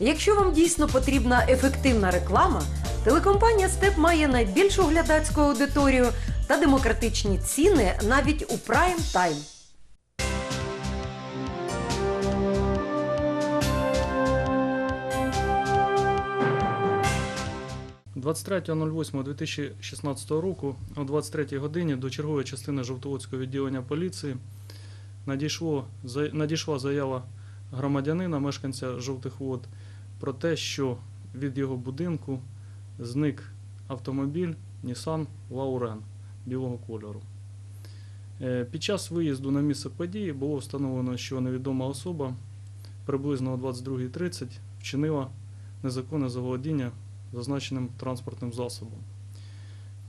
Якщо вам дійсно потрібна ефективна реклама, телекомпанія Степ має найбільшу глядацьку аудиторію та демократичні ціни навіть у прайм тайм. 23.08.2016 року о 23 годині до чергової частини Жовтоводського відділення поліції надійшло, надійшла заява громадянина, мешканця Жовтих Вод, про те, що від його будинку зник автомобіль Nissan Lauren білого кольору. Е, Під час виїзду на місце події було встановлено, що невідома особа приблизно о 22.30 вчинила незаконне заволодіння зазначеним транспортним засобом.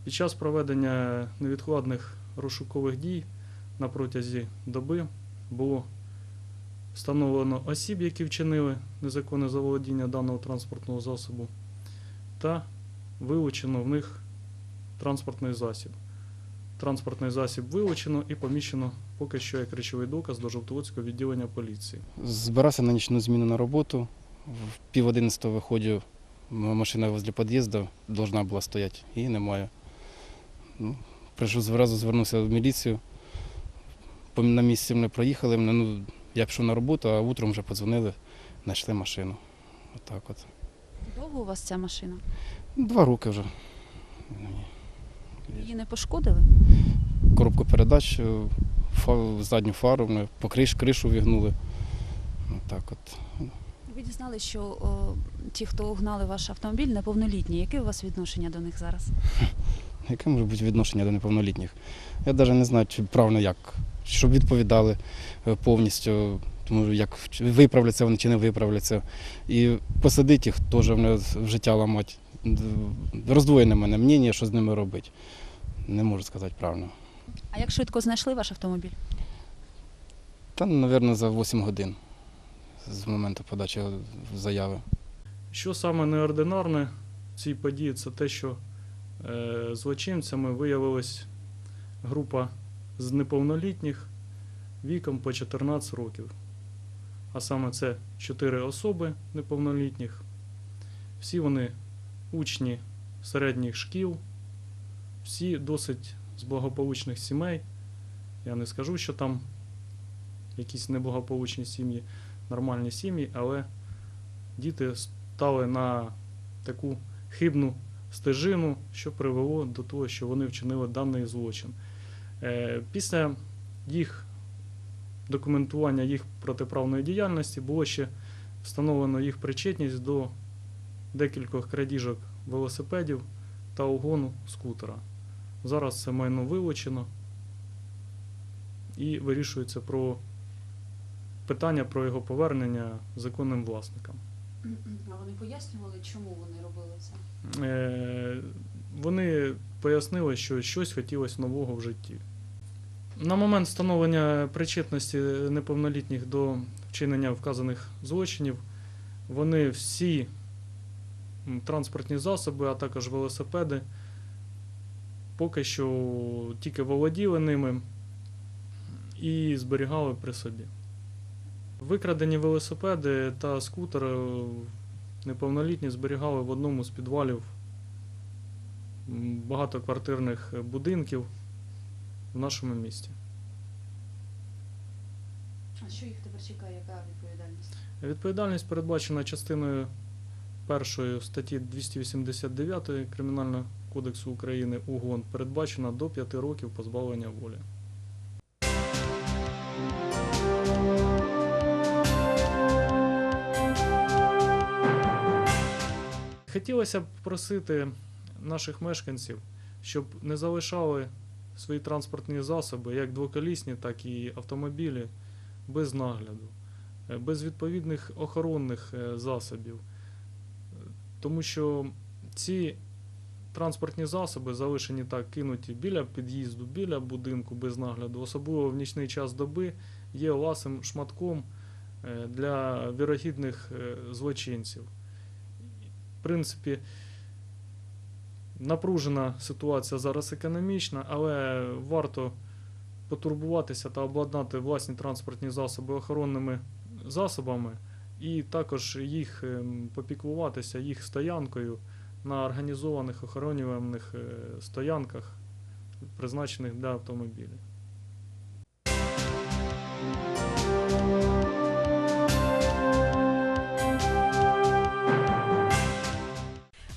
Під час проведення невідкладних розшукових дій на протязі доби було встановлено осіб, які вчинили незаконне заволодіння даного транспортного засобу, та вилучено в них транспортний засіб. Транспортний засіб вилучено і поміщено поки що як речовий доказ до Жовтоводського відділення поліції. Збирався на нічну зміну на роботу. В пів одинадцятого виходжу, машина возле під'їзду должна була стояти, її немає. Ну, прийшов зразу звернувся в міліцію. На місці мене проїхали. Ну, я пішов на роботу, а утром вже подзвонили, знайшли машину. Отак от. Довго у вас ця машина? Два роки вже. Її не пошкодили? Коробку передач, фа- задню фару, мене покриш, кришу вігнули. Отак от. Ви дізналися, що о, ті, хто угнали ваш автомобіль, неповнолітні. Яке у вас відношення до них зараз? Яке може бути відношення до неповнолітніх? Я навіть не знаю, чи правильно як, щоб відповідали е, повністю, тому як виправляться вони чи не виправляться. І посадити їх теж мене в життя ламати. Роздвоєне мене мнення, що з ними робити. Не можу сказати правильно. А як швидко знайшли ваш автомобіль? Та, мабуть, за 8 годин з моменту подачі заяви. Що саме неординарне в цій події, це те, що е, злочинцями виявилась група з неповнолітніх віком по 14 років. А саме це 4 особи неповнолітніх. Всі вони учні середніх шкіл, всі досить з благополучних сімей. Я не скажу, що там якісь неблагополучні сім'ї, нормальні сім'ї, але діти стали на таку хибну стежину, що привело до того, що вони вчинили даний злочин. Е, Після їх документування їх протиправної діяльності було ще встановлено їх причетність до декількох крадіжок велосипедів та угону скутера. Зараз це майно вилучено і вирішується про питання про його повернення законним власникам. А вони пояснювали, чому вони робили це? Е, вони пояснили, що щось хотілося нового в житті. На момент встановлення причетності неповнолітніх до вчинення вказаних злочинів, вони всі транспортні засоби, а також велосипеди, поки що тільки володіли ними і зберігали при собі. Викрадені велосипеди та скутери неповнолітні зберігали в одному з підвалів багатоквартирних будинків в нашому місті. А що їх тепер чекає? Яка відповідальність? Відповідальність передбачена частиною першої статті 289 Кримінального кодексу України УГОН передбачена до 5 років позбавлення волі. Хотілося б просити наших мешканців, щоб не залишали свої транспортні засоби, як двоколісні, так і автомобілі, без нагляду, е, без відповідних охоронних е, засобів. Е, Тому що ці транспортні засоби залишені так кинуті біля під'їзду, біля будинку без нагляду, особливо в нічний час доби, є ласим шматком для вірогідних злочинців. В принципі, напружена ситуація зараз економічна, але варто потурбуватися та обладнати власні транспортні засоби охоронними засобами і також їх ем, попіклуватися їх стоянкою на організованих охоронюваних е, стоянках, призначених для автомобілів.